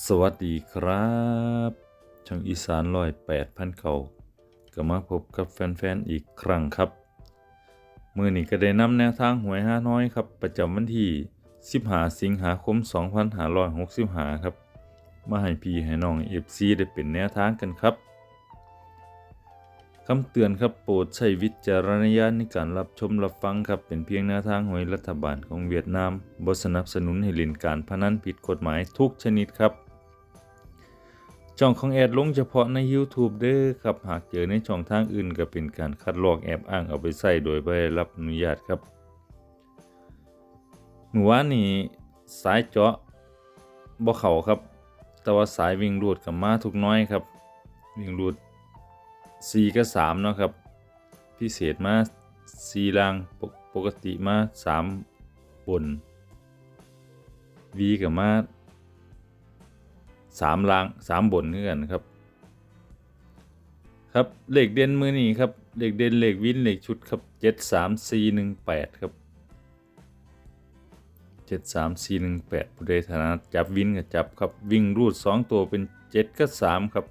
สวัสดีครับ ช่องอีสานร้อยแปดพันเก่าก็มาพบกับแฟนๆอีกครั้งครับ มือนี้ก็ได้นำแนวทางหวยห้าน้อยครับ ประจำวันที่ 15 สิงหาคม 2565 ครับ มาให้พี่ให้น้องเอฟซีได้เป็นแนวทางกันครับ คำเตือนครับโปรดใช้วิจารณญาณในการรับชมรับฟังครับ เป็นเพียงแนวทางหวยรัฐบาลของเวียดนามบสนับสนุนให้เล่นการพนันผิดกฎหมายทุกชนิดครับช่องของแอดลงเฉพาะใน YouTube เด้อครับ หากเจอในช่องทางอื่นก็เป็นการคัดลอกแอบอ้างเอาไปใส่โดยไม่ได้รับอนุญาตครับหนูว่านี่สายเจาะบ่เข้าครับ แต่ว่าสายวิ่งรูดกับมาทุกน้อยครับ วิ่งรูด 4กับ3เนาะครับ พิเศษมา4ล่างปกปกติมา3บน V กับมาสามล่างสามบนคือกันครับ ครับเหลขเด่นมือนี้ครับเหลขเด่นเหลขวินเหลขชุดครับเจ็ดสามสี่หนึ่งแปดครับเจ็ดสามสี่หนึ่งแปดผู้ใดถนัดจับวินกับจับครับวิ่งรูดสองตัวเป็นเจ็ดกับสามครับ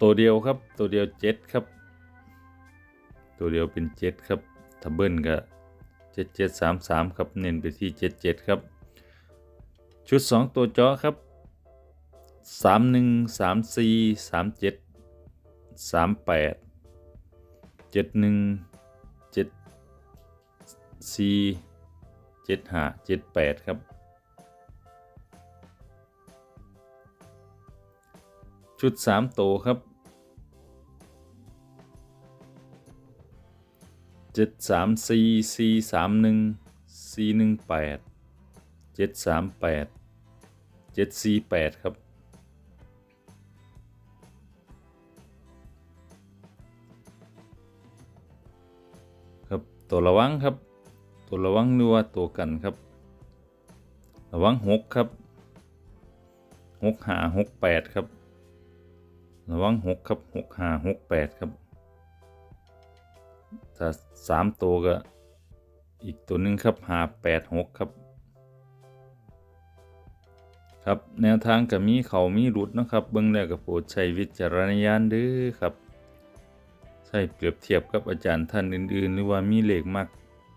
ตัวเดียวครับ ตัวเดียวเจ็ดครับ ตัวเดียวเป็นเจ็ดครับทับเบิลกับเจ็ดเจ็ดสามสามครับ เน้นไปที่เจ็ดเจ็ดครับ ชุดสองตัวจาะครับสามหนึ่งสามสี่สามเจ็ดสามแปดเจ็ดหนึ่งเจ็ดสี่เจ็ดห้าเจ็ดแปดครับ ชุดสามตัวครับ 734 431 418 738 748 ครับ ครับตัวระวังครับ ตัวระวังหรือว่าตัวกันครับ ระวังหกครับหกหาหกแปดครับ ระวังหกครับหกหาหกแปดครับ ถ้าสามตัวก็ อีกตัวหนึ่งครับหาแปดหกครับ ครับแนวทางก็มีเขามีรุดนะครับ เบื้องแรกก็โปรดใช้วิจารณญาณด้อครับ ใช่เปรียบเทียบกับอาจารย์ท่านอื่น ๆ หรือว่ามีเลขมัก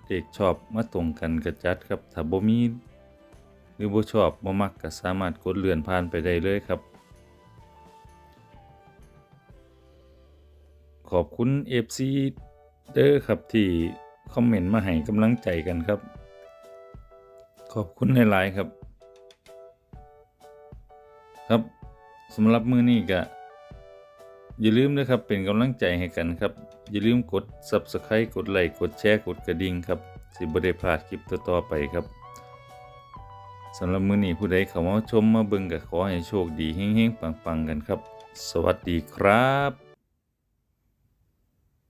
เลขชอบมาตรงกันกระจัดครับถ้าบ่มีหรือบ่ชอบบ่มักก็สามารถกดเลื่อนผ่านไปได้เลยครับ ขอบคุณ FC เด้อครับที่คอมเมนต์มาให้กำลังใจกันครับ ขอบคุณหลายๆครับ ครับสำหรับมือนี้ก็อย่าลืมนะครับเป็นกำลังใจให้กันครับ อย่าลืมกด Subscribe กดไลค์กดแชร์กดกระดิ่งครับ สิบ่ได้พลาดคลิปต่อๆไปครับสำหรับมือนี้ผู้ใดเข้ามาชมมาเบิ่งก็ขอให้โชคดีเฮงๆปังๆกันครับ สวัสดีครับ